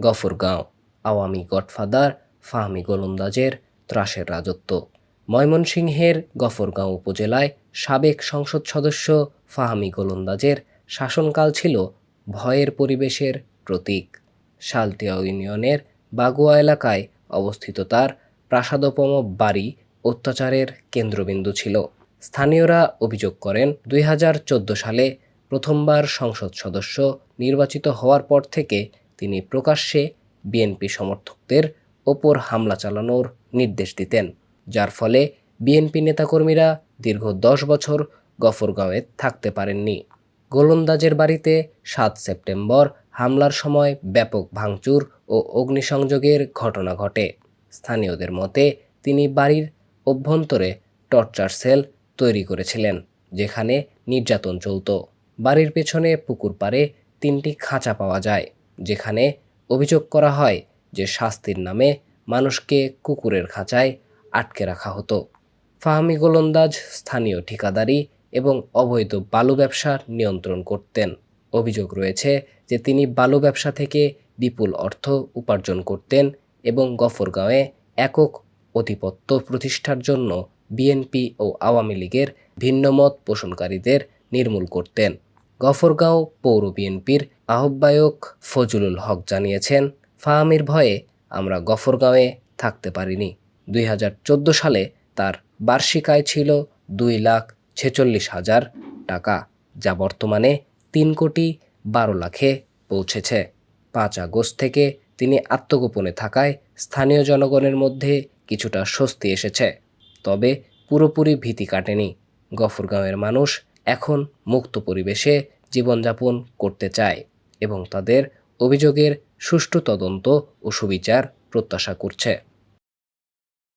Gafargaon Awami godfather Fahmi গোলন্দাজের ত্রাসের রাজত্ব। ময়মনসিংহের গফরগাঁও উপজেলায় সাবেক সংসদ সদস্য ফাহমি গোলন্দাজের শাসনকাল ছিল ভয়ের পরিবেশের প্রতীক। শালটিয়া ইউনিয়নের বাগুয়া এলাকায় অবস্থিত তার প্রাসাদোপম বাড়ি অত্যাচারের কেন্দ্রবিন্দু ছিল। স্থানীয়রা অভিযোগ করেন, দুই হাজার চোদ্দ সালে প্রথমবার সংসদ সদস্য নির্বাচিত হওয়ার পর থেকে তিনি প্রকাশ্যে বিএনপি সমর্থকদের ওপর হামলা চালানোর নির্দেশ দিতেন, যার ফলে বিএনপি নেতাকর্মীরা দীর্ঘ দশ বছর গফরগাঁওয়ে থাকতে পারেননি। গোলন্দাজের বাড়িতে সাত সেপ্টেম্বর হামলার সময় ব্যাপক ভাঙচুর ও অগ্নিসংযোগের ঘটনা ঘটে। স্থানীয়দের মতে, তিনি বাড়ির অভ্যন্তরে টর্চার সেল তৈরি করেছিলেন, যেখানে নির্যাতন চলত। বাড়ির পেছনে পুকুর পাড়ে তিনটি খাঁচা পাওয়া যায়। যেখানে অভিযোগ করা হয় যে শাস্তির নামে মানুষকে কুকুরের খাঁচায় আটকে রাখা হতো। ফাহমি গোলন্দাজ, স্থানীয় ঠিকাদারি এবং অবৈধ বালু ব্যবসা নিয়ন্ত্রণ করতেন। অভিযোগ রয়েছে যে তিনি বালু ব্যবসা থেকে বিপুল অর্থ উপার্জন করতেন এবং গফরগাঁওয়ে একক অধিপত্য প্রতিষ্ঠার জন্য বিএনপি ও আওয়ামী লীগের ভিন্নমত পোষণকারীদের নির্মূল করতেন। গফরগাঁও পৌর বিএনপির আহ্বায়ক ফজলুল হক জানিয়েছেন, ফাহামির ভয়ে আমরা গফরগাঁওয়ে থাকতে পারিনি। দুই হাজার চোদ্দ সালে তার বার্ষিক আয় ছিল দুই লাখ ছেচল্লিশ হাজার টাকা, যা বর্তমানে তিন কোটি বারো লাখে পৌঁছেছে। পাঁচ আগস্ট থেকে তিনি আত্মগোপনে থাকায় স্থানীয় জনগণের মধ্যে কিছুটা স্বস্তি এসেছে। তবে পুরোপুরি ভীতি কাটেনি। গফরগাঁওয়ের মানুষ এখন মুক্ত পরিবেশে জীবনযাপন করতে চায় এবং তাদের অভিযোগের সুষ্ঠু তদন্ত ও সুবিচার প্রত্যাশা করছে।